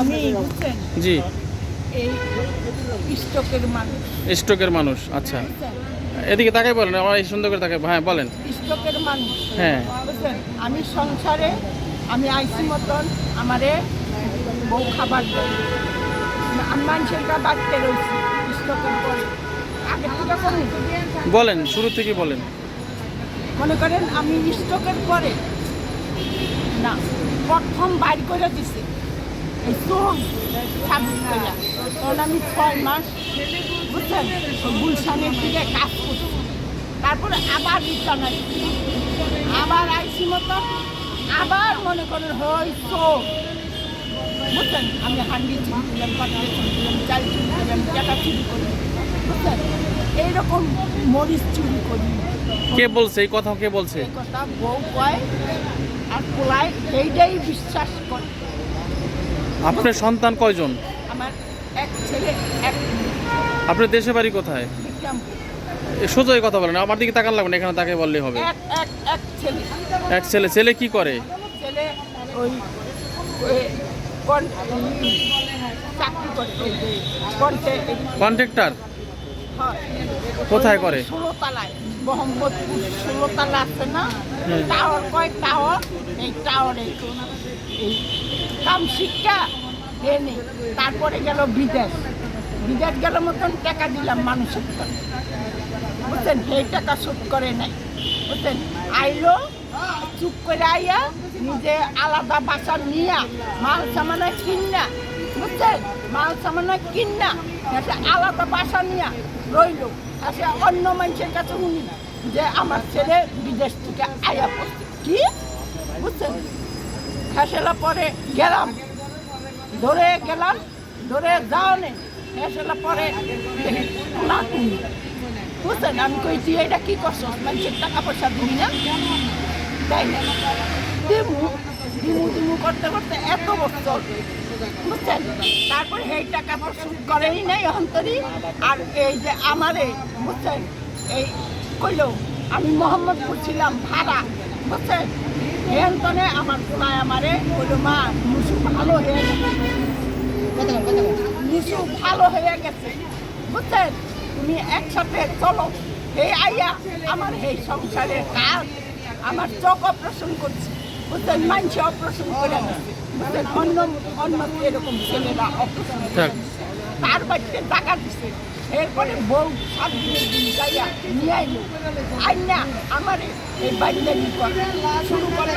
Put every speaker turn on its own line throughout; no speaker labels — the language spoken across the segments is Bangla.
আমি
জি।
এই স্টকের মানুষ।
আচ্ছা। এদিকে তাকাই বলেন আমার এই সুন্দর করে তাকাই হ্যাঁ বলেন।
স্টকের মানুষ।
হ্যাঁ।
আমি সংসারে আমি আইসি মতন আমারে বউ খাবার আমি মানুষের বাড়তে রয়েছি স্টকের পরে। আগের থেকে
বলেন শুরু থেকে বলেন।
মনে করেন আমি স্টকের পরে না প্রথম বাইর করে দিছে। এই চোখ সাবুক করে তখন আমি ছয় মাস বুঝছেন গুলশানের দিকে কাজ করছি। তারপরে আবার রিটার্ন আসছি। আবার আইসি মতো আবার মনে করেন হয় চোখ বুঝছেন আমি হান্ডি চুরি দিলাম দিলাম চাল চুরি দিলাম টাকা চুরি করি বুঝছেন? এইরকম মরিচ চুরি করি।
কে বলছে? এই কথা কে বলছে?
এই কথা বউ কয় আর পোলায় এইটাই বিশ্বাস করে।
আপনার সন্তান কয়জন?
আমার এক ছেলে এক
আপনার দেশে বাড়ি কোথায়?
বিক্রমপুর।
এ, সোজা এই কথা বলেন আমার দিকে তাকান লাগবে না এখানে তাকে বললেই হবে।
এক ছেলে।
ছেলে কি করে? কন্ট্রাক্টর? কোথায় করে?
মোহাম্মদপুর। আছে না? টাওয়ার কয় টাওয়ার? এই টাওয়ারে। এই কাম শিক্ষা এনে তারপরে গেল বিদেশ। বিদেশ গেল মতন টাকা দিলাম মানুষের তো বুঝছেন? সেই টাকা শোধ করে নাই। বুঝছেন? আইলো, চুপ করে আইয়া নিজে আলাদা বাসা নিয়া মাল সামানা কিনা। বুঝছেন? মাল সামানা কিনা। একটা আলাদা বাসা নিয়া রইল। আচ্ছা অন্য মানুষের কাছে উনি যে আমার ছেলে বিদেশ থেকে আয়া পড়ছে। কি? বুঝছেন? ফেসলা পরে গেলাম। ধরে গেলাম, ধরে যাও নে ফেসলা পরে না তুমি। বুঝছেন? আমি কই তুই এটা কি করছ মানুষের টাকা পয়সা দিবি না? তাই না? দিমু দিমু দিমু করতে করতে এত বছর, বুঝছেন? তারপরে এই টাকা প্রস্তুত করেই নাই অন্তরি। আর এই যে আমারে, বুঝছেন? এই কইলো, আমি মোহাম্মদপুর ছিলাম ভাড়া, বুঝছেন? হেন্তনে আমার কইলো মা মুসু ভালো হয়ে গেছে নিশু ভালো হয়ে গেছে। বুঝছেন তুমি একসাথে চলো। এই আইয়া আমার এই সংসারের কাজ আমার চোখ অপারেশন করছে বুঝছেন মানুষ অপারেশন করে বুঝছেন অন্য অন্য এরকম ছেলেরা অপারেশন। তার বাড়িতে টাকা দিচ্ছে এরপরে বউ সাত দিনের দিন যাইয়া নিয়ে আইলো। আইনা আমার এই বাড়িতে শুরু করল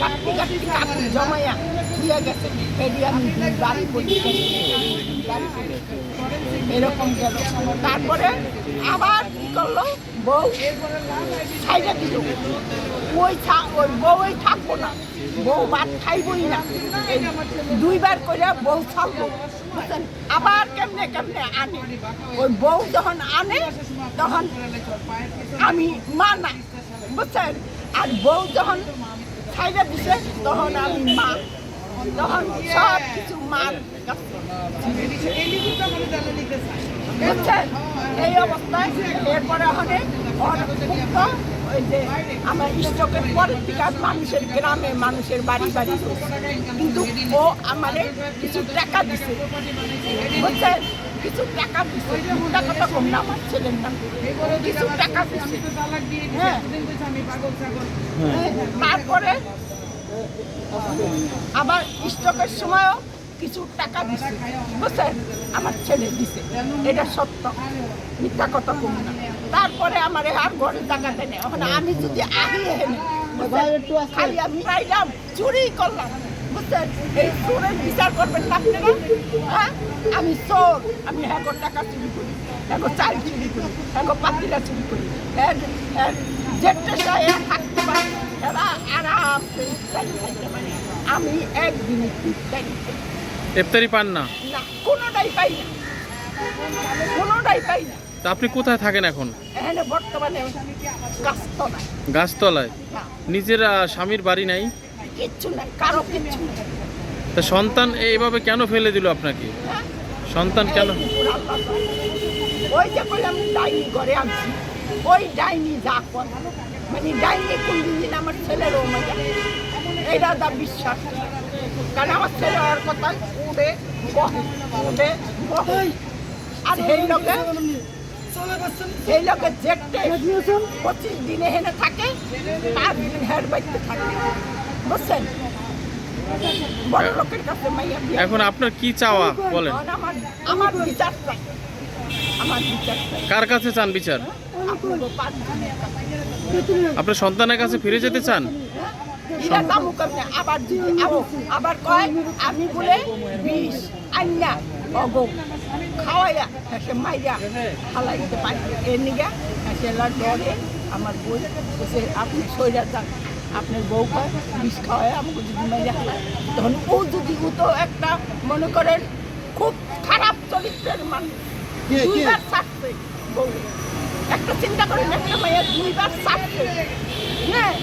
গাঁটটি গাঁটটি কাপড় জমাইয়া দিয়ে গেছে। এটি আমি বাড়ি করি এরকম গেল। তারপরে আবার কি করল? বউ ছাইড়া দিল। ওই ওই বউই থাকব না। বউ ভাত খাইবই না। দুইবার করে বউ বুঝছেন আবার কেমনে আনে। ওই বউ যখন আনে, তখন আমি মা না বুঝছেন? আর বউ যখন ছাইড়া দিছে, তখন আমি মা। তখন সব কিছু। মার বুঝছেন? এই অবস্থায় এরপরে ওখানে ওর ওই যে আমার স্টকের পরের মানুষের গ্রামে মানুষের বাড়ি বাড়ি। কিন্তু ও আমারে কিছু টাকা দিছে। বুঝছেন? কিছু টাকা দিছে। টাকা তো কম না আমার ছেলের কিছু টাকা দিছে। হ্যাঁ। তারপরে আবার স্টকের সময়ও কিছু টাকা দিছে। বুঝছেন? আমার ছেলে দিছে। এটা সত্য। মিথ্যা কথা কম না। তারপরে আমার আর ঘরে জায়গা দেয় এখন আমি যদি আগে এনে বুঝছেন, খালি আমি পাইলাম চুরি করলাম। বুঝছেন? এই চোরের বিচার করবেন না আপনারা হ্যাঁ? আমি চোর। আমি হ্যাগো টাকা চুরি করি হ্যাগো চাল চুরি করি পাতিলা চুরি করি। হ্যাঁ যেটা থাকতে পারে এরা আরাম আমি একদিনে
ইফতারি পান না?
না কোনোটাই পাই না। কোনোটাই পাই না।
তা আপনি কোথায় থাকেন এখন?
বর্তমানে
গাছতলায়।
না,
নিজের স্বামীর বাড়ি নাই?
কিচ্ছু নাই কারও কিচ্ছু নাই।
তা সন্তান এইভাবে কেন ফেলে দিল আপনাকে?
হ্যাঁ?
সন্তান কেন?
এই। ওই যে কইলাম ডাইনি ঘরে আনছি। ওই ডাইনি যা কর মানে ডাইনি কোন দিন আমার ছেলেরও মজা এইটা দা বিশ্বাস কারণ আমার ছেলে ওর কথা উড়ে উড়ে আর সেই লোকে সেই লোকে যেতে পঁচিশ দিনে হেনে থাকে পাঁচ দিন হের বাড়িতে থাকে। বুঝছেন? বিয়ে।
এখন আপনার কি চাওয়া? বলেন।
আমার আমার বিচার চাই। আমার বিচার চাই।
কার কাছে চান বিচার?
কাছে।
আপনার সন্তানের কাছে ফিরে যেতে চান?
কামু আবার আবার কয়? আমি বলে বিষ অগো খাওয়াইয়া হেসে মাইয়া হালাইতে পারি। এর নিগা হেসে ডরে আমার বই আপনি সইরা যান। আপনার বউ কয় বিষ খাওয়ায় আমাকে যদি মাইয়া হালায় তখন ও যদি ও তো একটা মনে করেন খুব খারাপ চরিত্রের মানুষ। দুইবার ছাড়ছে বউ। একটা চিন্তা করেন একটা মাইয়া দুইবার ছাড়ছে। হ্যাঁ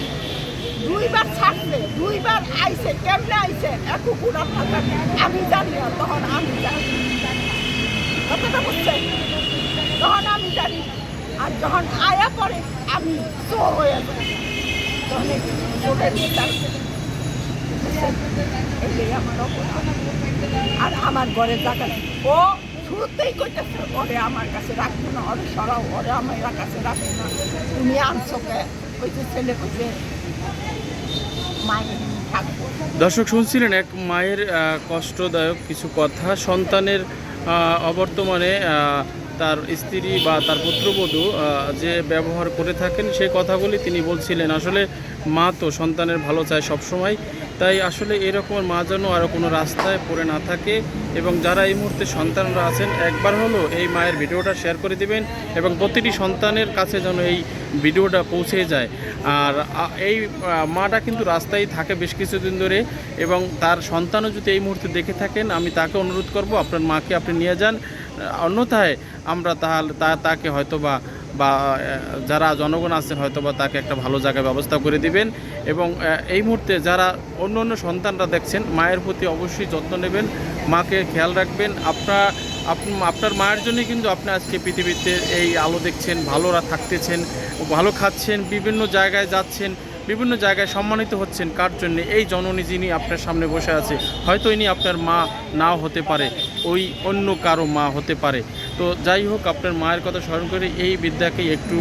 দুইবার ছাড়ছে দুইবার আইছে কেমনে আইছে এক কুকুর আপনার আমি জানি না তখন আমি জানি। কথাটা বুঝছেন? তখন আমি জানি আর যখন আয়া পরে আমি চোর হয়ে যাই। অপরাধ। আর আমার ঘরে টাকা। ও শুরুতেই কইতেছে, ওরে আমার কাছে রাখব না, ওরে সরাও, ওরে আমার কাছে রাখব না তুমি আনছো কে কইছে ছেলে কইছে মায়ের
দর্শক, শুনছিলেন এক মায়ের কষ্টদায়ক কিছু কথা সন্তানের অবর্তমানে তার স্ত্রী বা তার পুত্রবধূ যে ব্যবহার করে থাকেন সেই কথাগুলি তিনি বলছিলেন। আসলে মা তো সন্তানের ভালো চায় সবসময়, তাই আসলে এরকম মা যেন আরও কোনো রাস্তায় পড়ে না থাকে এবং যারা এই মুহূর্তে সন্তানরা আছেন, একবার হলো এই মায়ের ভিডিওটা শেয়ার করে দিবেন এবং প্রতিটি সন্তানের কাছে যেন এই ভিডিওটা পৌঁছে যায়। আর এই মাটা কিন্তু রাস্তায় থাকে বেশ কিছুদিন ধরে এবং তার সন্তানও যদি এই মুহূর্তে দেখে থাকেন, আমি তাকে অনুরোধ করব, আপনার মাকে আপনি নিয়ে যান। অন্যথায় আমরা তাহলে তাকে হয়তো বা যারা জনগণ আছেন হয়তো বা তাকে একটা ভালো জায়গায় ব্যবস্থা করে দিবেন এবং এই মুহূর্তে যারা অন্য অন্য সন্তানরা দেখছেন, মায়ের প্রতি অবশ্যই যত্ন নেবেন, মাকে খেয়াল রাখবেন। আপনার আপ- আপনার মায়ের জন্য কিন্তু আপনি আজকে পৃথিবীতে এই আলো দেখছেন ভালোরা থাকতেছেন, ভালো খাচ্ছেন, বিভিন্ন জায়গায় যাচ্ছেন বিভিন্ন জায়গায় সম্মানিত হচ্ছেন। কার জন্য? এই জননী যিনি আপনার সামনে বসে আছে, হয়তো ইনি আপনার মা নাও হতে পারে, ওই অন্য কারও মা হতে পারে। তো যাই হোক, আপনার মায়ের কথা স্মরণ করে এই বিদ্যাকে একটু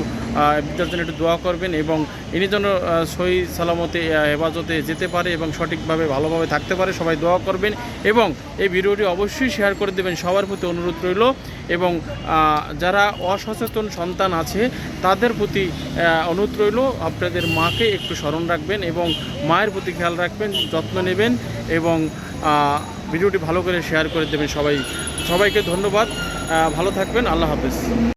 বিদ্যার জন্য একটু দোয়া করবেন এবং ইনি যেন সহি সালামতে হেফাজতে যেতে পারে এবং সঠিকভাবে, ভালোভাবে থাকতে পারে, সবাই দোয়া করবেন এবং এই ভিডিওটি অবশ্যই শেয়ার করে দেবেন। সবার প্রতি অনুরোধ রইল এবং যারা অসচেতন সন্তান আছে, তাদের প্রতি অনুরোধ রইল আপনাদের মাকে একটু স্মরণ রাখবেন এবং মায়ের প্রতি খেয়াল রাখবেন, যত্ন নেবেন এবং ভিডিওটি ভালো করে শেয়ার করে দেবেন সবাই। সবাইকে ধন্যবাদ। ভালো থাকবেন। আল্লাহ হাফেজ।